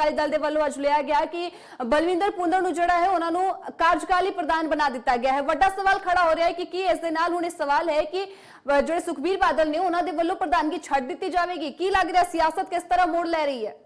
ਅਕਾਲੀ ਦਲ ਦੇ ਵੱਲੋਂ ਅੱਜ ਲਿਆ ਗਿਆ ਕਿ ਬਲਵਿੰਦਰ ਪੁੰਦਰ ਨੂੰ ਜਿਹੜਾ ਹੈ ਉਹਨਾਂ ਨੂੰ ਕਾਰਜਕਾਰੀ ਪ੍ਰਧਾਨ ਬਣਾ ਦਿੱਤਾ ਗਿਆ ਹੈ। ਵੱਡਾ ਸਵਾਲ ਖੜਾ ਹੋ ਰਿਹਾ ਹੈ ਕਿ ਕੀ ਇਸ ਦੇ ਨਾਲ ਹੁਣ ਇਹ ਸਵਾਲ ਹੈ ਕਿ ਜਿਹੜੇ ਸੁਖਬੀਰ ਬਾਦਲ ਨੇ ਉਹਨਾਂ ਦੇ ਵੱਲੋਂ ਪ੍ਰਧਾਨਗੀ ਛੱਡ ਦਿੱਤੀ ਜਾਵੇਗੀ? ਕੀ ਲੱਗ ਰਿਹਾ? ਸਿਆਸਤ ਕਿਸ ਤਰ੍ਹਾਂ ਮੋੜ ਲੈ ਰਹੀ ਹੈ?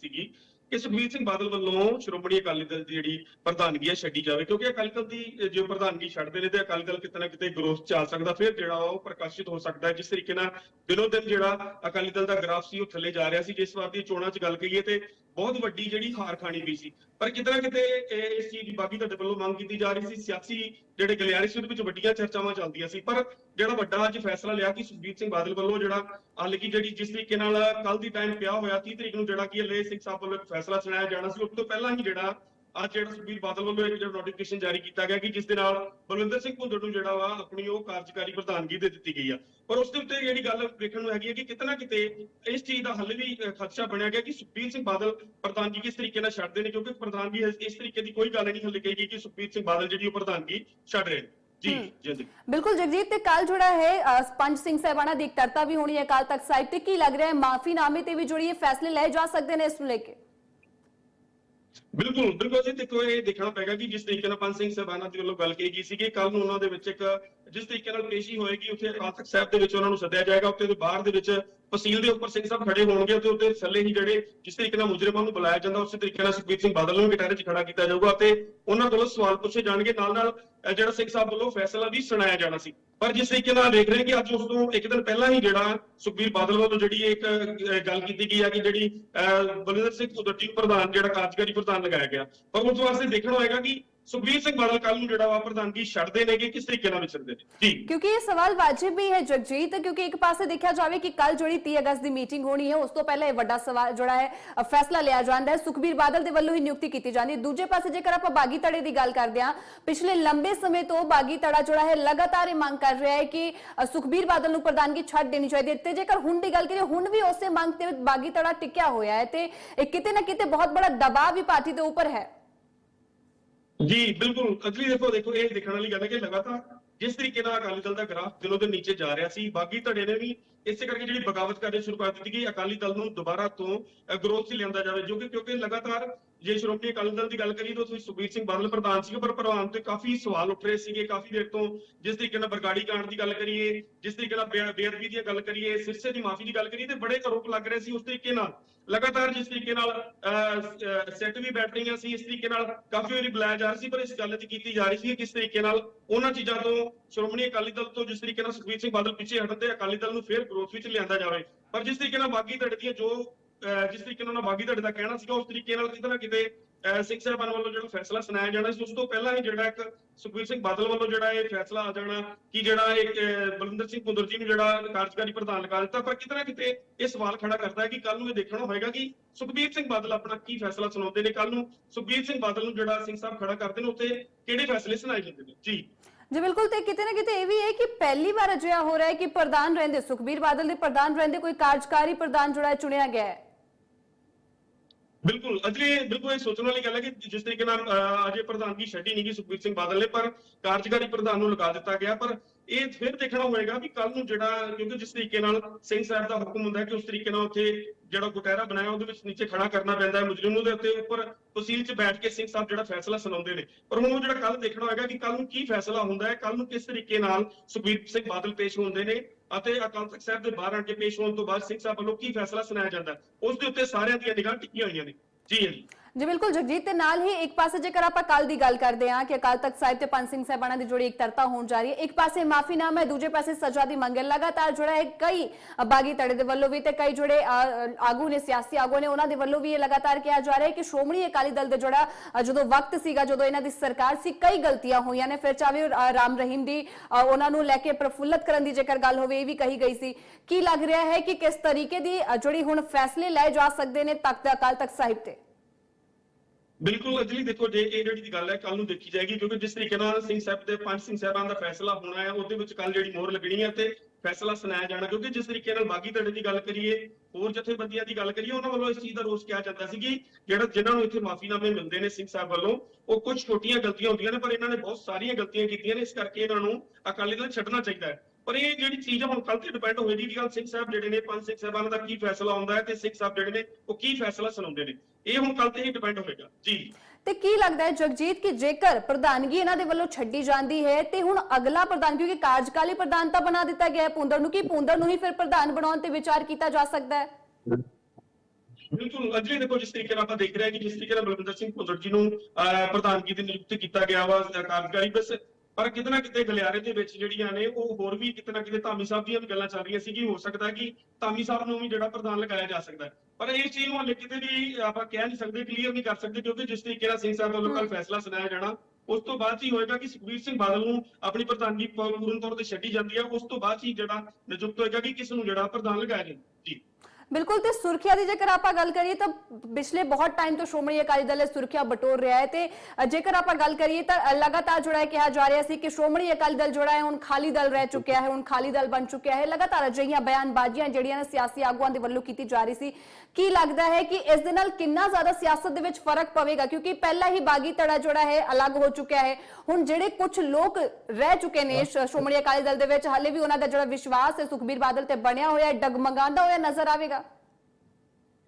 ਸੀਗੀ। ਕਿ ਸੁਖਬੀਰ ਸਿੰਘ ਬਾਦਲ ਵੱਲੋਂ ਸ਼੍ਰੋਮਣੀ ਅਕਾਲੀ ਦਲ ਦੀ ਜਿਹੜੀ ਪ੍ਰਧਾਨਗੀ ਹੈ ਛੱਡੀ ਜਾਵੇ, ਕਿਉਂਕਿ ਅਕਾਲੀ ਦਲ ਦੀ ਜੇ ਜੋ ਪ੍ਰਧਾਨਗੀ ਛੱਡਦੇ ਨੇ ਤੇ ਅਕਾਲੀ ਦਲ ਕਿਤੇ ਨਾ ਕਿਤੇ ਗਰੋਥ ਚੱਲ ਸਕਦਾ, ਫਿਰ ਜਿਹੜਾ ਉਹ ਪ੍ਰਕਾਸ਼ਿਤ ਹੋ ਸਕਦਾ ਹੈ। ਜਿਸ ਤਰੀਕੇ ਨਾਲ ਦਿਨੋ ਦਿਨ ਜਿਹੜਾ ਅਕਾਲੀ ਦਲ ਦਾ ਗ੍ਰਾਫ ਸੀ, ਉਹ ਥੱਲੇ ਜਾ ਰਿਹਾ ਸੀ। ਜਿਸ ਵਾਰ ਦੀ ਚੋਣਾਂ 'ਚ ਗੱਲ ਕਰੀਏ ਤੇ ਬਹੁਤ ਵੱਡੀ ਜਿਹੜੀ ਹਾਰ ਖਾਣੀ ਪਈ ਸੀ। ਪਰ ਕਿਤੇ ਨਾ ਕਿਤੇ ਇਹ- ਇਸ ਚੀਜ਼ ਦੀ ਬਾਕੀ ਤੁਹਾਡੇ ਵੱਲੋਂ ਮੰਗ ਕੀਤੀ ਜਾ ਰਹੀ ਸੀ, ਸਿਆਸੀ ਜਿਹੜੇ ਗਲਿਆਰੇ ਸੀ ਉਹਦੇ ਵਿੱਚ ਵੱਡੀਆਂ ਚਰਚਾਵਾਂ ਚੱਲਦੀਆਂ ਸੀ। ਪਰ ਜਿਹੜਾ ਵੱਡਾ ਅੱਜ ਫੈਸਲਾ ਲਿਆ ਕਿ ਸੁਖਬੀਰ ਸਿੰਘ ਬਾਦਲ ਵੱਲੋਂ ਜਿਹੜਾ ਹਾਲਾਂਕਿ ਜਿਹੜੀ ਜਿਸ ਤਰੀਕੇ ਨਾਲ ਕੱਲ ਦੀ ਟਾਈਮ ਪਿਆ ਹੋਇਆ 30 ਤਰੀਕ ਨੂੰ ਜਿਹੜਾ ਕਿ ਲੈ ਸਿੰਘ ਸਾਹਿਬ ਵੱਲੋਂ ਇੱਕ ਫੈਸਲਾ ਸੁਣਾਇਆ ਜਾਣਾ ਸੀ, ਉਸ ਤੋਂ ਪਹਿਲਾਂ ਹੀ ਜਿਹੜਾ ਅੱਜ ਜਿਹੜਾ ਸੁਖਬੀਰ ਬਾਦਲ ਵੱਲੋਂ ਇੱਕ ਜਿਹੜਾ ਨੋਟੀਫਿਕੇਸ਼ਨ ਜਾਰੀ ਕੀਤਾ ਗਿਆ ਕਿ ਜਿਸ ਦੇ ਨਾਲ ਬਲਵਿੰਦਰ ਸਿੰਘ ਭੁੰਦੜ ਨੂੰ ਜਿਹੜਾ ਵਾ ਆਪਣੀ ਉਹ ਕਾਰਜਕਾਰੀ ਪ੍ਰਧਾਨਗੀ ਦੇ ਦਿੱਤੀ ਗਈ ਆ। ਪਰ ਉਸ ਦੇ ਉੱਤੇ ਜਿਹੜੀ ਗੱਲ ਵੇਖਣ ਨੂੰ ਹੈਗੀ ਹੈ ਕਿ ਕਿਤੇ ਨਾ ਕਿਤੇ ਇਸ ਚੀਜ਼ ਦਾ ਹੱਲ ਵੀ ਖਦਸ਼ਾ ਬਣਿਆ ਗਿਆ ਕਿ ਸੁਖਬੀਰ ਸਿੰਘ ਬਾਦਲ ਪ੍ਰਧਾਨਗੀ ਕਿਸ ਤਰੀਕੇ ਨਾਲ ਛੱਡਦੇ ਨੇ ਕਿਉਂਕਿ ਪ੍ਰਧਾਨਗੀ ਇਸ ਤਰੀਕੇ ਦੀ ਕੋਈ ਗੱਲ ਨਹੀਂ ਹੱਲ ਗਈ ਕਿ ਸੁਖਬੀਰ ਸਿੰਘ ਬਾਦਲ ਜਿਹੜੀ ਉਹ ਪ੍ਰਧਾਨਗੀ ਛੱਡ ਰਹੇ ਨੇ। ਜੀ। ਜੀ ਬਿਲਕੁਲ ਜਗਜੀਤ ਤੇ ਕੱਲ ਜਿਹੜਾ ਹੈ ਅ, ਪੰਜ ਸਿੰਘ ਸਾਹਿਬਾਨਾਂ ਦੀ ਇਕੱਤਰਤਾ ਵੀ ਹੋਣੀ ਹੈ। ਅਕਾਲ ਤਖਤ ਸਾਹਿਬ ਤੇ ਕੀ ਲੱਗ ਰਿਹਾ ਹੈ। ਮਾਫੀਨਾਮੇ ਤੇ ਵੀ ਜਿਹੜੀ ਇਹ ਫੈਸਲੇ ਲਏ ਜਾ ਸਕਦੇ ਨੇ ਇਸ ਨੂੰ ਲੈ ਕੇ। ਬਿਲਕੁਲ ਬਿਲਕੁਲ ਜੀ ਦੇਖੋ ਇਹ ਦੇਖਣਾ ਪਏਗਾ ਕਿ ਜਿਸ ਤਰੀਕੇ ਨਾਲ ਪੰਜ ਸਿੰਘ ਸਾਹਿਬਾਨਾਂ ਦੀ ਵੱਲੋਂ ਗੱਲ ਕਹੀ ਗਈ ਸੀ ਕਿ ਕੱਲ ਨੂੰ ਉਹਨਾਂ ਦੇ ਵਿੱਚ ਇੱਕ ਜਿਸ ਤਰੀਕੇ ਨਾਲ ਪੇਸ਼ੀ ਹੋਏਗੀ, ਉੱਥੇ ਅਕਾਲ ਸਾਹਿਬ ਦੇ ਵਿੱਚ ਉਹਨਾਂ ਨੂੰ ਸੱਦਿਆ ਜਾਏਗਾ, ਉੱਥੇ ਦੇ ਬਾਹਰ ਦੇ ਵਿੱਚ ਫਸੀਲ ਦੇ ਉੱਪਰ ਸਿੰਘ ਸਾਹਿਬ ਖੜੇ ਹੋਣਗੇ, ਤੇ ਉੱਤੇ ਥੱਲੇ ਹੀ ਜਿਹੜੇ ਜਿਸ ਤਰੀਕੇ ਨਾਲ ਮੁਜਰਮਾਂ ਨੂੰ ਬੁਲਾਇਆ ਜਾਂਦਾ, ਉਸੇ ਤਰੀਕੇ ਨਾਲ ਸੁਖਬੀਰ ਸਿੰਘ ਬਾਦਲ ਨੂੰ ਵੀ ਕਟਾਰੇ 'ਚ ਖੜਾ ਕੀਤਾ ਜਾਊਗਾ, ਤੇ ਉਹਨਾਂ ਕੋਲੋਂ ਸਵਾਲ ਪੁੱਛੇ ਜਾਣਗੇ। ਨਾਲ ਨਾਲ ਜਿਹੜਾ ਸਿੰਘ ਸਾਹਿਬ ਵੱਲੋਂ ਫੈਸਲਾ ਵੀ ਸੁਣਾਇਆ ਜਾਣਾ ਸੀ। ਪਰ ਜਿਸ ਤਰੀਕੇ ਨਾਲ ਦੇਖ ਰਹੇ ਕਿ ਅੱਜ ਉਸ ਤੋਂ ਇੱਕ ਦਿਨ ਪਹਿਲਾਂ ਹੀ ਜਿਹੜਾ ਸੁਖਬੀਰ ਬਾਦਲ ਵੱਲੋਂ ਜਿਹੜੀ ਇੱਕ ਗੱਲ ਕੀਤੀ ਗਈ ਆ ਕਿ ਜਿਹੜੀ ਅਹ, ਬਲਵਿੰਦਰ ਸਿੰਘ ਉਦਰਜੀ ਪ੍ਰਧਾਨ ਜਿਹੜਾ ਕਾਰਜਕਾਰੀ ਪ੍ਰਧਾਨ ਲਗਾਇਆ ਗਿਆ। ਪਰ ਉਸ ਵਾਸਤੇ ਦੇਖਣਾ ਹੋਏਗਾ ਕਿ ਸੁਖਬੀਰ ਸਿੰਘ ਬਾਦਲ ਕੱਲ ਨੂੰ ਜਿਹੜਾ ਵਾ ਪ੍ਰਧਾਨਗੀ ਛੱਡਦੇ ਨੇ ਕਿ ਕਿਸ ਤਰੀਕੇ ਨਾਲ ਵਿਚਰਦੇ ਨੇ? ਜੀ। ਕਿਉਂਕਿ ਇਹ ਸਵਾਲ ਵਾਜਿਬ ਵੀ ਹੈ ਜਗਜੀਤ, ਕਿਉਂਕਿ ਇੱਕ ਪਾਸੇ ਦੇਖਿਆ ਜਾਵੇ ਕਿ ਕੱਲ ਜਿਹੜੀ 30 ਅਗਸਤ ਦੀ ਮੀਟਿੰਗ ਹੋਣੀ ਹੈ, ਉਸ ਤੋਂ ਪਹਿਲਾਂ ਇਹ ਵੱਡਾ ਸਵਾਲ ਜਿਹੜਾ ਹੈ ਫੈਸਲਾ ਲਿਆ ਜਾਂਦਾ ਹੈ। ਸੁਖਬੀਰ ਬਾਦਲ ਦੇ ਵੱਲੋਂ ਹੀ ਨਿਯੁਕਤੀ ਕੀਤੀ ਜਾਂਦੀ ਹੈ। ਦੂਜੇ ਪਾਸੇ ਜੇਕਰ ਆਪਾਂ ਬਾਗੀ ਤੜੇ ਦੀ ਗੱਲ ਕਰਦੇ ਹਾਂ, ਪਿਛਲੇ ਲੰਬੇ ਸਮੇਂ ਤੋਂ ਬਾਗੀ ਤੜਾ ਜਿਹੜਾ ਹੈ, ਲਗਾਤਾਰ ਇਹ ਮੰਗ ਕਰ ਰਿਹਾ ਹੈ ਕਿ ਸੁਖਬੀਰ ਬਾਦਲ ਨੂੰ ਪ੍ਰਧਾਨਗੀ ਛੱਡ ਦੇਣੀ ਚਾਹੀਦੀ ਹੈ। ਤੇ ਜੇਕਰ ਹੁਣ ਦੀ ਗੱਲ ਕਰੀਏ, ਹੁਣ ਵੀ ਉਸੇ ਮੰਗ ਤੇ ਬਾਗੀ ਤੜਾ ਟਿਕਿਆ ਹੋਇਆ ਹੈ ਤੇ ਇਹ ਕਿਤੇ ਨਾ ਕਿਤੇ ਬਹੁਤ ਬੜਾ ਦਬਾਅ ਵੀ ਪਾਰਟੀ ਦੇ ਉੱਪਰ ਹੈ। ਜੀ, ਬਿਲਕੁਲ। ਅਗਲੀ ਦੇਖੋ ਦੇਖੋ, ਇਹ ਦੇਖਣ ਵਾਲੀ ਗੱਲ ਹੈ ਕਿ ਲਗਾਤਾਰ ਜਿਸ ਤਰੀਕੇ ਨਾਲ ਅਕਾਲੀ ਦਲ ਦਾ ਗ੍ਰਾਫ ਦਿਲੋਂ ਦੇ ਨੀਚੇ ਜਾ ਰਿਹਾ ਸੀ ਬਾਗੀ ਧੜੇ ਨੇ ਵੀ ਇਸੇ ਕਰਕੇ ਜਿਹੜੀ ਬਗਾਵਤ ਕਰਨੀ ਸ਼ੁਰੂ ਕਰ ਦਿੱਤੀ ਕਿ ਅਕਾਲੀ ਦਲ ਨੂੰ ਦੁਬਾਰਾ ਤੋਂ ਗਰੋਥ 'ਚ ਲਿਆਂਦਾ ਜਾਵੇ, ਜੋ ਕਿ ਕਿਉਂਕਿ ਲਗਾਤਾਰ ਜੇ ਸ਼੍ਰੋਮਣੀ ਅਕਾਲੀ ਦਲ ਦੀ ਗੱਲ ਕਰੀਏ ਤਾਂ ਤੁਸੀਂ ਸੁਖਬੀਰ ਸਿੰਘ ਬਾਦਲ ਪ੍ਰਧਾਨ ਸੀਗੇ, ਪਰ ਪ੍ਰਧਾਨ ਤੇ ਕਾਫੀ ਸਵਾਲ ਉੱਠ ਰਹੇ ਸੀਗੇ, ਕਾਫੀ ਦੇਰ ਤੋਂ ਜਿਸ ਤਰੀਕੇ ਨਾਲ ਬਰਗਾੜੀ ਕਾਂਡ ਦੀ ਗੱਲ ਕਰੀਏ, ਜਿਸ ਤਰੀਕੇ ਨਾਲ ਬੇ- ਬੇਅਦਬੀ ਦੀ ਗੱਲ ਕਰੀਏ, ਸਿਰਸੇ ਦੀ ਮਾਫੀ ਦੀ ਗੱਲ ਕਰੀਏ ਤੇ ਬੜੇ ਆਰੋਪ ਲੱਗ ਰਹੇ ਸੀ ਉਸ ਤਰੀਕੇ ਨਾਲ। ਲਗਾਤਾਰ ਜਿਸ ਤਰੀਕੇ ਨਾਲ ਸੈੱਟ ਵੀ ਬੈਠ ਰਹੀਆਂ ਸੀ, ਇਸ ਤਰੀਕੇ ਨਾਲ ਕਾਫੀ ਵਾਰੀ ਬੁਲਾਇਆ ਜਾ ਰਿਹਾ ਸੀ, ਪਰ ਇਸ ਗੱਲ ਤੇ ਕੀਤੀ ਜਾ ਰਹੀ ਸੀ ਕਿ ਕਿਸ ਤਰੀਕੇ ਨਾਲ ਉਹਨਾਂ ਚੀਜ਼ਾਂ ਤੋਂ ਸ਼੍ਰੋਮਣੀ ਅਕਾਲੀ ਦਲ ਤੋਂ ਜਿਸ ਤਰੀਕੇ ਨਾਲ ਸੁਖਬੀਰ ਸਿੰਘ ਬਾਦਲ ਪਿੱਛੇ ਹਟਣ ਤੇ ਅਕਾਲੀ ਦਲ ਨੂੰ ਫੇਰ ਗਰੋਥ ਵਿੱਚ ਲਿਆਂਦਾ ਜਾਵੇ। ਪਰ ਜਿਸ ਤਰੀਕੇ ਨਾਲ ਬਾਗੀ ਧੜੇ ਦੀਆਂ ਜੋ ਜਿਸ ਤਰੀਕੇ ਨਾਲ ਬਾਗੀ ਧੜੇ ਦਾ ਕਹਿਣਾ ਸੀਗਾ, ਉਸ ਤਰੀਕੇ ਨਾਲ ਕਿਤੇ ਨਾ ਕਿਤੇ ਸਿੰਘ ਸਾਹਿਬਾਨ ਵੱਲੋਂ ਜਿਹੜਾ ਫੈਸਲਾ ਸੁਣਾਇਆ ਜਾਣਾ ਸੀ, ਉਸ ਤੋਂ ਪਹਿਲਾਂ ਹੀ ਜਿਹੜਾ ਇੱਕ ਸੁਖਬੀਰ ਸਿੰਘ ਬਾਦਲ ਵੱਲੋਂ ਜਿਹੜਾ ਇਹ ਫੈਸਲਾ ਆ ਜਾਣਾ, ਕਿ ਜਿਹੜਾ ਇੱਕ ਬਲਵਿੰਦਰ ਸਿੰਘ ਕੁੰਦਰ ਜੀ ਨੂੰ ਜਿਹੜਾ ਕਾਰਜਕਾਰੀ ਪ੍ਰਧਾਨ ਲਗਾ ਦਿੱਤਾ। ਪਰ ਕਿਤੇ ਨਾ ਕਿਤੇ ਇਹ ਸਵਾਲ ਖੜਾ ਕਰਦਾ ਹੈ ਕਿ ਕੱਲ ਨੂੰ ਇਹ ਦੇਖਣਾ ਹੋਏਗਾ ਕਿ ਸੁਖਬੀਰ ਸਿੰਘ ਬਾਦਲ ਆਪਣਾ ਕੀ ਫੈਸਲਾ ਸੁਣਾਉਂਦੇ ਨੇ। ਕੱਲ ਨੂੰ ਸੁਖਬੀਰ ਸਿੰਘ ਬਾਦਲ ਨੂੰ ਜਿਹੜਾ ਸਿੰਘ ਸਾਹਿਬ ਖੜਾ ਕਰਦੇ ਨੇ, ਉੱਥੇ ਕਿਹੜੇ ਫੈਸਲੇ ਸੁਣਾਏ ਜਾਂਦੇ ਨੇ? ਜੀ। ਜੀ ਬਿਲਕੁਲ, ਤੇ ਕਿਤੇ ਨਾ ਕਿਤੇ ਇਹ ਵੀ ਹੈ ਕਿ ਪਹਿਲੀ ਵਾਰ ਅਜਿਹਾ ਹੋ ਰਿਹਾ ਹੈ ਕਿ ਪ੍ਰਧਾਨ ਰਹਿੰਦੇ, ਸੁਖਬੀਰ ਬਾਦਲ ਦੇ ਪ੍ਰਧਾਨ ਰਹਿੰਦੇ ਕੋਈ ਕਾਰਜਕਾਰੀ ਪ੍ਰਧਾਨ ਜਿਹੜਾ ਚੁਣਿਆ ਗਿਆ ਹੈ। ਬਿਲਕੁਲ ਅਜੇ ਬਿਲਕੁਲ ਇਹ ਸੋਚਣ ਵਾਲੀ ਗੱਲ ਹੈ ਕਿ ਜਿਸ ਤਰੀਕੇ ਨਾਲ ਅਜੇ ਪ੍ਰਧਾਨਗੀ ਛੱਡੀ ਨਹੀਂ ਗਈ ਸੁਖਬੀਰ ਸਿੰਘ ਬਾਦਲ ਨੇ, ਪਰ ਕਾਰਜਕਾਰੀ ਪ੍ਰਧਾਨ ਨੂੰ ਲਗਾ ਦਿੱਤਾ ਗਿਆ, ਪਰ ਇਹ ਫਿਰ ਦੇਖਣਾ ਹੋਏਗਾ ਵੀ ਕੱਲ ਨੂੰ ਜਿਹੜਾ, ਕਿਉਂਕਿ ਜਿਸ ਤਰੀਕੇ ਨਾਲ ਸਿੰਘ ਸਾਹਿਬ ਦਾ ਹੁਕਮ ਹੁੰਦਾ ਕਿ ਉਸ ਤਰੀਕੇ ਨਾਲ ਉੱਥੇ ਜਿਹੜਾ ਗੁਟਹਿਰਾ ਬਣਾਇਆ, ਉਹਦੇ ਵਿੱਚ ਨੀਚੇ ਖੜਾ ਕਰਨਾ ਪੈਂਦਾ ਹੈ ਮੁਜਰਮ ਨੂੰ ਦੇ ਉੱਤੇ ਉੱਪਰ ਤਹਿਸੀਲ 'ਚ ਬੈਠ ਕੇ ਸਿੰਘ ਸਾਹਿਬ ਜਿਹੜਾ ਫੈਸਲਾ ਸੁਣਾਉਂਦੇ ਨੇ। ਪਰ ਹੁਣ ਉਹ ਜਿਹੜਾ ਕੱਲ ਦੇਖਣਾ ਹੋਏਗਾ ਕਿ ਕੱਲ ਨੂੰ ਕੀ ਫੈਸਲਾ ਹੁੰਦਾ ਹੈ ਕੱਲ ਨੂੰ ਕਿਸ ਤਰੀਕੇ ਨਾਲ ਸੁਖਬੀਰ ਸਿੰਘ ਬਾਦਲ ਪੇਸ਼ ਹੁੰਦੇ ਨੇ ਅਤੇ ਅਕਾਲ ਤਖਤ ਸਾਹਿਬ ਦੇ ਬਾਹਰ ਆਣ ਕੇ ਪੇਸ਼ ਹੋਣ ਤੋਂ ਬਾਅਦ ਸਿੰਘ ਸਾਹਿਬ ਵੱਲੋਂ ਕੀ ਫੈਸਲਾ ਸੁਣਾਇਆ ਜਾਂਦਾ ਹੈ, ਉਸ ਦੇ ਉੱਤੇ ਸਾਰਿਆਂ ਦੀਆਂ ਨਿਗਾਹ ਟਿਕੀਆਂ ਹੋਈਆਂ ਨੇ। ਜੀ ਹਾਂ ਜੀ। ਜੀ ਬਿਲਕੁਲ ਜਗਜੀਤ ਤੇ ਨਾਲ ਹੀ ਇੱਕ ਪਾਸੇ ਜੇਕਰ ਆਪਾਂ ਕੱਲ ਦੀ ਗੱਲ ਕਰਦੇ ਹਾਂ ਕਿ ਅਕਾਲ ਤਖਤ ਸਾਹਿਬ ਤੇ ਪੰਜ ਸਿੰਘ ਸਾਹਿਬਾਨਾਂ ਦੀ ਜੋੜੀ ਇਕਤਰਤਾ ਹੋਣ ਜਾ ਰਹੀ ਹੈ ਇੱਕ ਪਾਸੇ ਮਾਫੀਨਾਮਾ ਹੈ ਦੂਜੇ ਪਾਸੇ ਸਜ਼ਾ ਦੀ ਮੰਗ ਹੈ। ਲਗਾਤਾਰ ਜਿਹੜਾ ਹੈ ਕਈ ਅ, ਬਾਗੀ ਧੜੇ ਦੇ ਵੱਲੋਂ ਵੀ ਤੇ ਕਈ ਜਿਹੜੇ ਆਗੂ ਨੇ ਸਿਆਸੀ ਆਗੂ ਨੇ ਉਹਨਾਂ ਦੇ ਵੱਲੋਂ ਵੀ ਇਹ ਲਗਾਤਾਰ ਕਿਹਾ ਜਾ ਰਿਹਾ ਹੈ ਕਿ ਸ਼੍ਰੋਮਣੀ ਅਕਾਲੀ ਦਲ ਦੇ ਜਿਹੜਾ ਜਦੋਂ ਵਕਤ ਸੀਗਾ ਜਦੋਂ ਇਹਨਾਂ ਦੀ ਸਰਕਾਰ ਸੀ ਕਈ ਗਲਤੀਆਂ ਹੋਈਆਂ ਨੇ। ਫਿਰ ਚਾਹੇ ਰਾਮ ਰਹੀਮ ਦੀ ਉਹਨਾਂ ਨੂੰ ਲੈ ਕੇ ਪ੍ਰਫੁੱਲਤ ਕਰਨ ਦੀ ਜੇਕਰ ਗੱਲ ਹੋਵੇ ਇਹ ਵੀ ਕਹੀ ਗਈ ਸੀ। ਕੀ ਲੱਗ ਰਿਹਾ ਹੈ ਕਿ ਕਿਸ ਤਰੀਕੇ ਦੀ ਜਿਹੜੀ ਹੁਣ ਫੈਸਲੇ ਲਏ ਜਾ ਸਕਦੇ ਨੇ ਤਖਤ ਅਕਾਲ ਤਖਤ ਸਾਹਿਬ ਤੇ? ਬਿਲਕੁਲ ਅਜਲੀ ਦੇਖੋ, ਜੇ ਇਹ ਜਿਹੜੀ ਗੱਲ ਹੈ ਕੱਲ ਨੂੰ ਦੇਖੀ ਜਾਏਗੀ, ਕਿਉਂਕਿ ਜਿਸ ਤਰੀਕੇ ਨਾਲ ਸਿੰਘ ਸਾਹਿਬ ਦੇ ਪੰਜ ਸਿੰਘ ਸਾਹਿਬਾਨ ਦਾ ਫੈਸਲਾ ਹੋਣਾ ਹੈ, ਉਹਦੇ ਵਿੱਚ ਕੱਲ ਜਿਹੜੀ ਮੋਹਰ ਲੱਗਣੀ ਹੈ ਤੇ ਫੈਸਲਾ ਸੁਣਾਇਆ ਜਾਣਾ, ਕਿਉਂਕਿ ਜਿਸ ਤਰੀਕੇ ਨਾਲ ਬਾਗੀ ਧੜੇ ਦੀ ਗੱਲ ਕਰੀਏ, ਹੋਰ ਜਥੇਬੰਦੀਆਂ ਦੀ ਗੱਲ ਕਰੀਏ, ਉਹਨਾਂ ਵੱਲੋਂ ਇਸ ਚੀਜ਼ ਦਾ ਰੋਸ ਕਿਹਾ ਜਾਂਦਾ ਸੀ ਕਿ ਜਿਹੜਾ ਜਿਨ੍ਹਾਂ ਨੂੰ ਇੱਥੇ ਮਾਫੀਨਾਮੇ ਮਿਲਦੇ ਨੇ ਸਿੰਘ ਸਾਹਿਬ ਵੱਲੋਂ, ਉਹ ਕੁਝ ਛੋਟੀਆਂ ਗਲਤੀਆਂ ਹੁੰਦੀਆਂ ਨੇ, ਪਰ ਇਹਨਾਂ ਨੇ ਬਹੁਤ ਸਾਰੀਆਂ ਗਲਤੀਆਂ ਕੀਤੀਆਂ ਨੇ, ਇਸ ਕਰਕੇ ਇਹਨਾਂ ਨੂੰ ਅਕਾਲੀ ਦਲ ਛੱਡਣਾ ਚਾਹੀਦਾ ਹੈ। ਪਰ ਇਹ ਜਿਹੜੀ ਚੀਜ਼ ਹੁਣ ਕੱਲ ਤੇ ਡਿਪੈਂਡ ਹੋਏਗੀ ਕਿ ਕੱਲ ਸਿੰਘ ਸਾਹਿਬ ਜਿਹੜੇ ਨੇ ਪੰਜ ਸਿੰਘ ਸਾਹਿਬਾਨਾਂ ਦਾ ਕੀ ਫੈਸਲਾ ਆਉਂਦਾ ਹੈ ਤੇ ਸਿੰਘ ਸਾਹਿਬ ਜਿਹੜੇ ਨੇ ਉਹ ਕੀ ਫੈਸਲਾ ਸੁਣਾਉਂਦੇ ਨੇ। ਇਹ ਹੁਣ ਕੱਲ ਤੇ ਹੀ ਡਿਪੈਂਡ ਹੋਏਗਾ। ਜੀ। ਤੇ ਕੀ ਲੱਗਦਾ ਹੈ ਜਗਜੀਤ ਕਿ ਜੇਕਰ ਪ੍ਰਧਾਨਗੀ ਇਹਨਾਂ ਦੇ ਵੱਲੋਂ ਛੱਡੀ ਜਾਂਦੀ ਹੈ ਤੇ ਹੁਣ ਅਗਲਾ ਪ੍ਰਧਾਨ ਕਿਉਂਕਿ ਕਾਰਜਕਾਲੀ ਪ੍ਰਧਾਨ ਤਾਂ ਬਣਾ ਦਿੱਤਾ ਗਿਆ ਹੈ ਪੁੰਦਰ ਨੂੰ ਕੀ ਪੁੰਦਰ ਨੂੰ ਹੀ ਫਿਰ ਪ੍ਰਧਾਨ ਬਣਾਉਣ ਤੇ ਵਿਚਾਰ ਕੀਤਾ ਜਾ ਸਕਦਾ ਹੈ? ਬਿਲਕੁਲ। ਅਜੇ ਦੇਖੋ ਜਿਸ ਤਰੀਕੇ ਨਾਲ ਆਪਾਂ ਦੇਖ ਰਹੇ ਹਾਂ ਕਿ ਜਿਸ ਤਰੀਕੇ ਨਾਲ ਬਲਵਿੰਦਰ ਸਿੰਘ ਭੁੱਲਰ ਜੀ ਨੂੰ ਪ੍ਰਧਾਨਗੀ ਦੀ ਨਿਯੁਕਤੀ ਕੀਤਾ ਗਿਆ ਵਾ ਕਾਰਜਕਾਰੀ ਬਸ ਪਰ ਕਿਤੇ ਨਾ ਕਿਤੇ ਗਲਿਆਰੇ ਦੇ ਵਿੱਚ ਜਿਹੜੀਆਂ ਨੇ ਉਹ ਹੋਰ ਵੀ ਕਿਤੇ ਨਾ ਕਿਤੇ ਧਾਮੀ ਸਾਹਿਬ ਦੀਆਂ ਵੀ ਗੱਲਾਂ ਚੱਲ ਰਹੀਆਂ ਸੀ ਕਿ ਹੋ ਸਕਦਾ ਕਿ ਧਾਮੀ ਸਾਹਿਬ ਨੂੰ ਵੀ ਜਿਹੜਾ ਪ੍ਰਧਾਨ ਲਗਾਇਆ ਜਾ ਸਕਦਾ ਪਰ ਇਹ ਚੀਜ਼ ਨੂੰ ਹਾਲੇ ਕਿਤੇ ਵੀ ਆਪਾਂ ਕਹਿ ਨਹੀਂ ਸਕਦੇ ਕਲੀਅਰ ਨਹੀਂ ਕਰ ਸਕਦੇ ਕਿਉਂਕਿ ਜਿਸ ਤਰੀਕੇ ਨਾਲ ਸਿੰਘ ਸਾਹਿਬ ਵੱਲੋਂ ਕੱਲ ਫੈਸਲਾ ਸੁਣਾਇਆ ਜਾਣਾ ਉਸ ਤੋਂ ਬਾਅਦ ਹੀ ਹੋਏਗਾ ਕਿ ਸੁਖਬੀਰ ਸਿੰਘ ਬਾਦਲ ਨੂੰ ਆਪਣੀ ਪ੍ਰਧਾਨਗੀ ਪੂਰਨ ਤੌਰ ਤੇ ਛੱਡੀ ਜਾਂਦੀ ਹੈ। ਉਸ ਤੋਂ ਬਾਅਦ ਹੀ ਜਿਹੜਾ ਨਿਯੁਕਤ ਹੋਏਗਾ ਕਿ ਕਿਸ ਨੂੰ ਜਿਹੜਾ ਪ੍ਰਧਾਨ ਲਗਾਇਆ ਜਾਏ। ਜੀ। ਬਿਲਕੁਲ, ਤੇ ਸੁਰੱਖਿਆ ਦੀ ਜੇਕਰ ਆਪਾਂ ਗੱਲ ਕਰੀਏ ਤਾਂ ਪਿਛਲੇ ਬਹੁਤ ਟਾਈਮ ਤੋਂ ਸ਼੍ਰੋਮਣੀ ਅਕਾਲੀ ਦਲ ਸੁਰੱਖਿਆ ਬਟੋਰ ਰਿਹਾ ਹੈ ਤੇ ਜੇਕਰ ਆਪਾਂ ਗੱਲ ਕਰੀਏ ਤਾਂ ਲਗਾਤਾਰ ਜਿਹੜਾ ਕਿਹਾ ਜਾ ਰਿਹਾ ਸੀ ਕਿ ਸ਼੍ਰੋਮਣੀ ਅਕਾਲੀ ਦਲ ਜਿਹੜਾ ਹੈ, ਹੁਣ ਖਾਲੀ ਦਲ ਰਹਿ ਚੁੱਕਿਆ ਹੈ, ਹੁਣ ਖਾਲੀ ਦਲ ਬਣ ਚੁੱਕਿਆ ਹੈ। ਲਗਾਤਾਰ ਅਜਿਹੀਆਂ ਬਿਆਨਬਾਜ਼ੀਆਂ ਜਿਹੜੀਆਂ ਨੇ ਸਿਆਸੀ ਆਗੂਆਂ ਦੇ ਵੱਲੋਂ ਕੀਤੀ ਜਾ ਰਹੀ ਸੀ, ਕੀ ਲੱਗਦਾ ਹੈ ਕਿ ਇਸ ਦੇ ਨਾਲ ਕਿੰਨਾ ਜ਼ਿਆਦਾ ਸਿਆਸਤ ਦੇ ਵਿੱਚ ਫ਼ਰਕ ਪਵੇਗਾ? ਕਿਉਂਕਿ ਪਹਿਲਾਂ ਹੀ ਬਾਗੀ ਧੜਾ ਜਿਹੜਾ ਹੈ, ਅਲੱਗ ਹੋ ਚੁੱਕਿਆ ਹੈ। ਹੁਣ ਜਿਹੜੇ ਕੁਝ ਲੋਕ ਰਹਿ ਚੁੱਕੇ ਨੇ ਸ਼੍ਰੋਮਣੀ ਅਕਾਲੀ ਦਲ ਦੇ ਵਿੱਚ, ਹਾਲੇ ਵੀ ਉਹਨਾਂ ਦਾ ਜਿਹੜਾ ਵਿਸ਼ਵਾਸ ਹੈ, ਸੁਖਬੀਰ ਬਾਦਲ ਤੇ ਬਣਿਆ ਹੋਇਆ ਹੈ ਡਗਮਗਾਉਂਦਾ ਹੋਇਆ ਨਜ਼ਰ ਆਵੇਗਾ।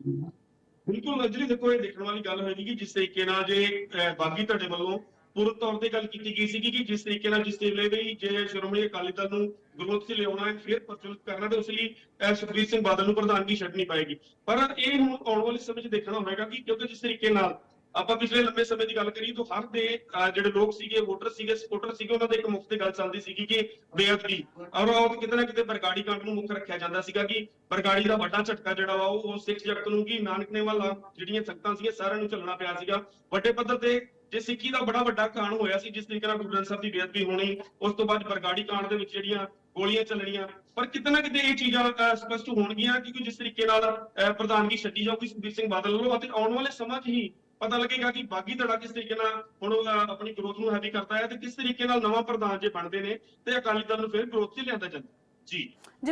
ਬਿਲਕੁਲ ਅੰਜਲੀ ਦੇਖੋ, ਇਹ ਦੇਖਣ ਵਾਲੀ ਗੱਲ ਹੋਏਗੀ ਕਿ ਜਿਸ ਤਰੀਕੇ ਨਾਲ ਜੇ ਬਾਗੀ ਤੁਹਾਡੇ ਵੱਲੋਂ ਪੂਰਨ ਤੌਰ ਤੇ ਗੱਲ ਕੀਤੀ ਗਈ ਸੀ ਕਿ ਜਿਸ ਤਰੀਕੇ ਨਾਲ ਜਿਸ ਵੇਲੇ ਵੀ ਜੇ ਸ਼੍ਰੋਮਣੀ ਅਕਾਲੀ ਦਲ ਨੂੰ ਗਰੋਥ 'ਚ ਲਿਆਉਣਾ ਹੈ, ਫਿਰ ਪ੍ਰਚਲਿਤ ਕਰਨਾ, ਤੇ ਉਸ ਲਈ ਸੁਖਬੀਰ ਸਿੰਘ ਬਾਦਲ ਨੂੰ ਪ੍ਰਧਾਨਗੀ ਛੱਡਣੀ ਪਏਗੀ। ਪਰ ਇਹ ਹੁਣ ਆਉਣ ਵਾਲੇ ਸਮੇਂ 'ਚ ਦੇਖਣਾ ਹੋਵੇਗਾ ਕਿ ਕਿਉਂਕਿ ਜਿਸ ਤਰੀਕੇ ਨਾਲ ਆਪਾਂ ਪਿਛਲੇ ਲੰਬੇ ਸਮੇਂ ਦੀ ਗੱਲ ਕਰੀਏ ਤਾਂ ਹਰ ਦੇ ਅਹ, ਜਿਹੜੇ ਲੋਕ ਸੀਗੇ ਵੋਟਰ ਸੀਗੇ ਸਪੋਰਟਰ ਸੀਗੇ ਉਹਨਾਂ ਦੇ ਇੱਕ ਮੁੱਖ ਗੱਲ ਚੱਲਦੀ ਸੀਗੀ ਕਿ ਬੇਅਦਬੀ। ਔਰ ਉਹ ਕਿਤੇ ਨਾ ਕਿਤੇ ਬਰਗਾੜੀ ਕਾਂਡ ਨੂੰ ਮੁੱਖ ਰੱਖਿਆ ਜਾਂਦਾ ਸੀਗਾ ਕਿ ਬਰਗਾੜੀ ਦਾ ਵੱਡਾ ਝਟਕਾ ਜਿਹੜਾ ਵਾ ਉਹ ਸਿੱਖ ਜਗਤ ਨੂੰ ਕੀ ਨਾਨਕ ਨੇ ਵਾਲਾ ਜਿਹੜੀਆਂ ਸਖਤਾਂ ਸੀਗੀਆਂ ਸਾਰਿਆਂ ਨੂੰ ਚੱਲਣਾ ਪਿਆ ਸੀਗਾ। ਵੱਡੇ ਪੱਧਰ ਤੇ ਜੇ ਸਿੱਖੀ ਦਾ ਬੜਾ ਵੱਡਾ ਕਾਂਡ ਹੋਇਆ ਸੀ ਜਿਸ ਤਰੀਕੇ ਨਾਲ ਗੁਰੂ ਗ੍ਰੰਥ ਸਾਹਿਬ ਦੀ ਬੇਅਦਬੀ ਹੋਣੀ ਉਸ ਤੋਂ ਬਾਅਦ ਬਰਗਾੜੀ ਕਾਂਡ ਦੇ ਵਿੱਚ ਜਿਹੜੀਆਂ ਗੋਲੀਆਂ ਚੱਲਣੀਆਂ ਪਰ ਕਿਤੇ ਨਾ ਕਿਤੇ ਇਹ ਚੀਜ਼ਾਂ ਸਪਸ਼ਟ ਹੋਣਗੀਆਂ ਕਿਉਂਕਿ ਜਿਸ ਤਰੀਕੇ ਨਾਲ ਅਹ, ਪ੍ਰਧਾਨਗੀ ਛੱਡੀ ਜਾਊਗੀ ਸੁਖਬੀਰ ਸਿੰਘ ਬਾਦਲ ਵੱਲੋਂ ਅਤੇ ਆਉਣ ਵਾਲੇ ਸਮਾਂ 'ਚ ਹੀ ਪਤਾ ਲੱਗੇਗਾ ਕਿ ਬਾਗੀ ਧੜਾ ਕਿਸ ਤਰੀਕੇ ਨਾਲ ਹੁਣ ਆਪਣੀ ਗਰੋਥ ਨੂੰ ਹੈਵੀ ਕਰਦਾ ਹੈ ਤੇ ਕਿਸ ਤਰੀਕੇ ਨਾਲ ਨਵਾਂ ਪ੍ਰਧਾਨ ਜੇ ਬਣਦੇ ਨੇ ਤੇ ਅਕਾਲੀ ਦਲ ਨੂੰ ਫਿਰ ਗਰੋਥ 'ਚ ਲਿਆਂਦਾ ਜਾਂਦਾ ਜੀ।